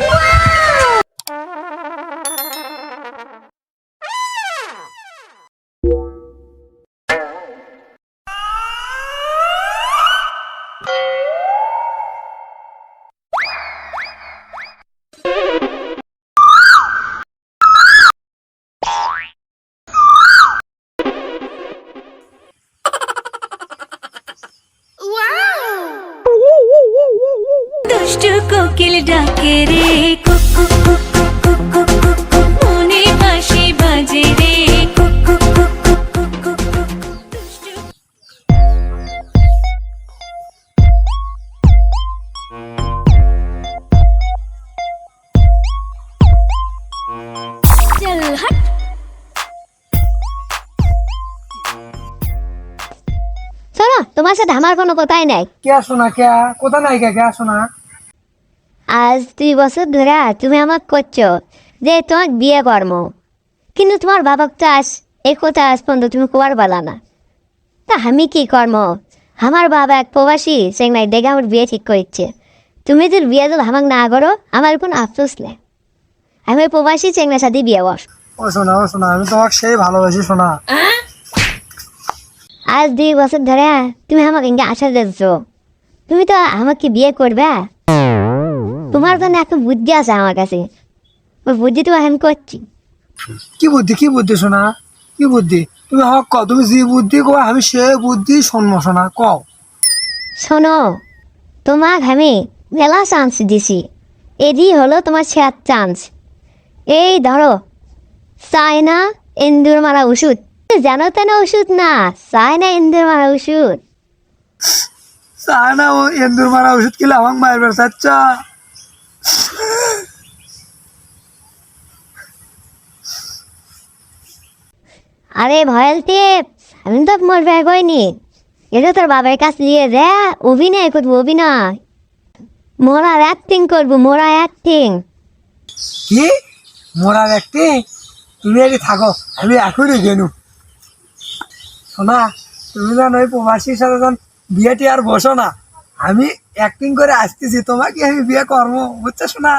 Wow! কোকিল ডাকে রে কুকু তোমার সাথে আমার কোনো কথাই নাই কে শোনা কে কোথা নাই কে কে শোনা আজ দুই বছর ধরে তুমি আমাকে করছ যে তোমাকে বিয়ে কর্ম। কিন্তু তোমার বাবাক তো আজ এই কথা আজ পর্যন্ত তুমি কোয়ার বলা না। তা আমি কি কর্ম? আমার বাবা এক প্রবাসী সেখানে দেখে আমার বিয়ে ঠিক করছে তুমি যদি বিয়ে যদি আমাকে না করো আমার কোনো আফসোস নেই। আমি প্রবাসী চেংনার সাথে বিয়ে বস ও শোনা ও শোনা আমি তোমাকে সেই ভালোবাসি শোনা। আজ দুই বছর ধরে তুমি আমাকে আশা দিচ্ছ তুমি তো আমাকে বিয়ে করবে তোমার জন্য একটা বুদ্ধি আছে আমার কাছে। ওই বুদ্ধি তো আমি করছি। কি বুদ্ধি কি বুদ্ধি শোনা কি বুদ্ধি? তুমি হক কও তুমি যে বুদ্ধি কো আমি সে বুদ্ধি শুনব শোনা কও। শোনো তোমাকে আমি মেলা চান্স দিছি। এদি হলো তোমার শেয়ার চান্স এই ধরো চাই না ইন্দুর মারা ওষুধ। জানো তেন ওষুধ না চাই না ইন্দুর মারা ওষুধ। চায় না ও এন্দুর মারা ওষুধ কিলে আমাকে মারবে চাচ্চা। আরে ভয়াল টেপ, আমি তো মোর ব্যাগ হয়নি এটা তোর বাবার কাছে দিয়ে দে অভিনয় করব, অভিনয়। মোরা অ্যাক্টিং করব, মোরা অ্যাক্টিং কি? মোরা ব্যক্তি তুমি এটি থাকো, আমি এখনই গেনু শোনা, তুমি জানো ওই প্রবাসীর সাথে বিয়েটি আর বসো না। আমি অ্যাক্টিং করে আসতেছি তোমাকে আমি বিয়ে করব বুঝছ শোনা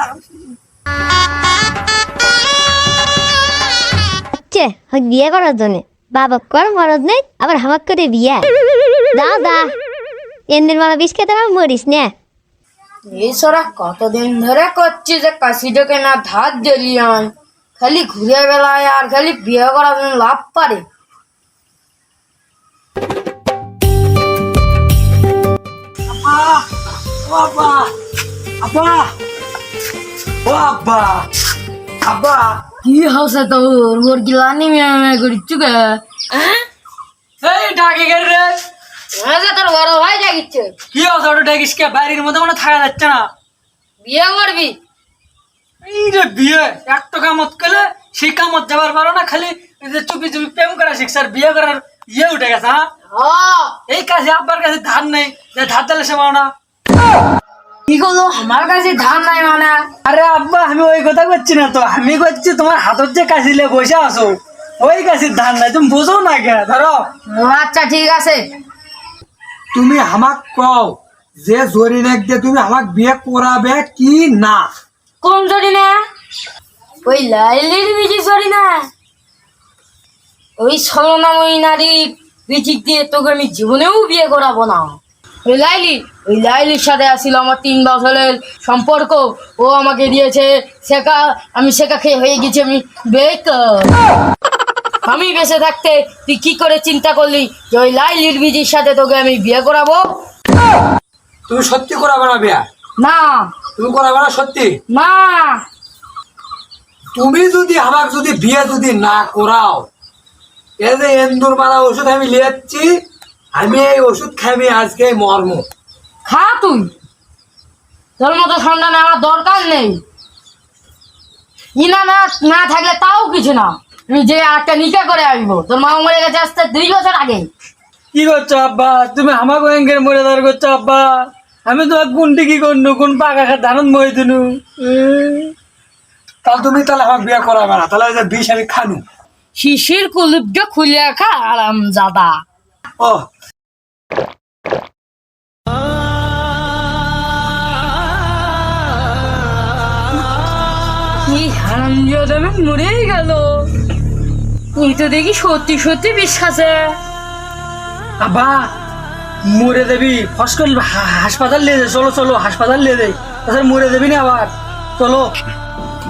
বিয়ে করার জন্য? বাবা কর মরদ নেই আবার হামাক করে বিয়ে? দা দা এন্দির মালা বিষ খেতে আমার মরিস নে। এই সরা কতদিন ধরে করছি যে কাশিটাকে না ধার দিলি খালি ঘুরে বেলায় আর খালি বিয়ে করার জন্য লাভ পারে। আব্বা আব্বা কি হসে তোর? মিয়া মিয়া এই ডাকি গেল রে? আচ্ছা তোর বড় ভাই জাগিচ্ছে কি আছে ওটা ডাকিস কে? মধ্যে মনে থাকা যাচ্ছে না। বিয়ে করবি? এই রে বিয়ে একটা কামত করলে সেই কামত যাবার পারো না খালি চুপি চুপি প্রেম করা শিখছে আর বিয়ে করার ইয়ে উঠে গেছে হ্যাঁ হ্যাঁ? এই কাছে আব্বার কাছে ধার নেই যে ধার দিলে সে না কি করল আমার কাছে ধান নাই মানে। আরে আব্বা আমি ওই কথা করছি না তো। আমি করছি তোমার হাতত যে কাশিলে বসে আসো ওই কাশির ধান নাই। তুমি বোঝো না কে? ধরো। আচ্ছা ঠিক আছে। তুমি আমাক কও যে জরিনাক দিয়ে তুমি আমাক বিয়ে করাবে কি না? কোন সরি না? ওই লাইলির বিজি সরি না? ওই ছলনাময়ী নারী বিচিক দিয়ে তোকে আমি জীবনেও বিয়ে করাবো না। ওই লাইলি ওই লাইলির সাথে আসছিল আমার তিন বছরের সম্পর্ক। ও আমাকে দিয়েছে শেখা আমি শেখা খেয়ে হয়ে গেছি আমি বেকার। আমি বেঁচে থাকতে তুই কি করে চিন্তা করলি যে ওই লাইলির বিজির সাথে তোকে আমি বিয়ে করাবো? তুমি সত্যি করাবে না বিয়া? না। তুমি করাবে না সত্যি? না। তুমি যদি আমাকে যদি বিয়ে যদি না করাও এই যে এন্দুর মারা ওষুধ আমি লিয়াচ্ছি আমি এই ওষুধ খাবি আজকে মর্ম। খা তুই। তোর মতো সন্তান আমার দরকার নেই। ইনা না না থাকলে তাও কিছু না। আমি যে একটা নিকা করে আসব তোর মা মরে গেছে আসতে দুই বছর আগে। কি করছ আব্বা? তুমি আমাকে ব্যাংকের মরে দাঁড় করছ আব্বা? আমি তোমার কোনটি কি করনু? কোন পাকা খা ধানত মই দিনু? তাহলে তুমি তাহলে আমার বিয়ে করাবে না। তাহলে বিষ আমি খানু। শিশির কুলুপটা খুলে খা আরাম জাদা ও হারাম আমি মরেই গেল। এই তো দেখি সত্যি সত্যি খাচ্ছে। আব্বা মরে দেবি ফসকল হাসপাতাল নিয়ে দে চলো চলো হাসপাতাল নিয়ে দে তাছাড়া মরে দেবি না আবার। চলো।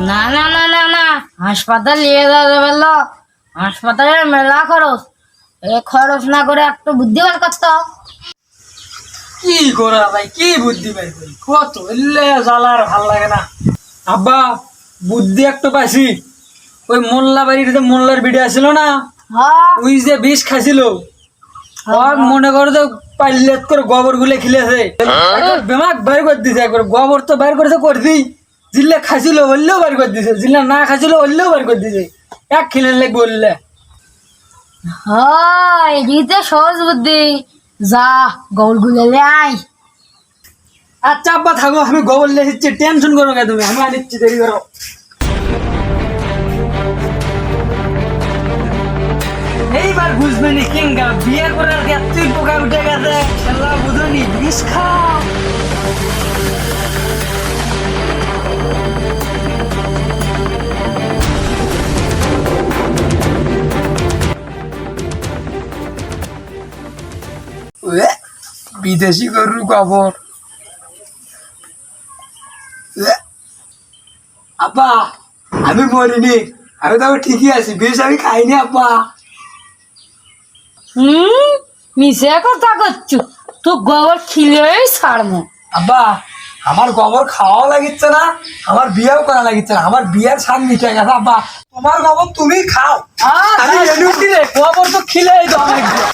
না না না না না। হাসপাতাল নিয়ে যাবে না। হাসপাতালের মেলা খরচ। এ খরচ না করে একটু বুদ্ধি বার করতো কি করা ভাই কি বুদ্ধি পাই করি? কত এলে জ্বালার ভালো লাগে না। আব্বা বুদ্ধি একটু পাইছি। ওই মোল্লা বাড়ির যে মোল্লার ভিডিও ছিল না হ্যাঁ। ওই যে বিষ খাইছিল। মনে করো যে পাইলেট করে গোবর গুলে খিলেছে। একবার বেমাক বাইর করে দিছে একবার। গোবর তো বাইর করেছে করে দিই জিল্লা খাইছিল বললেও বাইর করে দিছে। জিল্লা না খাইছিল বললেও বাইর করে দিছে। এক খিলে লেগে বললে। হয় এদিকে সহজ বুদ্ধি। যা গৌল গুলে আয়। আচ্ছা আব্বা থাকো আমি গোবর লেখছি টেনশন করো না তুমি আমি আনিচ্ছি দেরি করো। এইবার বুঝবে নি কিংগা বিয়ে করার এতই পোকা উঠে গেছে খেলা বুঝনি বিষ খাও। বিদেশি গরুর গোবর আব্বা আমি মরিনি। আমি তো ঠিকই আছি। বেশ আমি খাইনি আব্বা। হুম মিশে কথা করছ। তো গোবর খিলেই ছাড়মো আব্বা আমার গোবর খাওয়া লাগিচ্ছে না আমার বিয়েও করা লাগিচ্ছে না। আমার বিয়ের সান মিটে গেছে আব্বা। তোমার গোবর তুমি খাও। আমি এনুটি রে গোবর তো খিলেই দাও একদম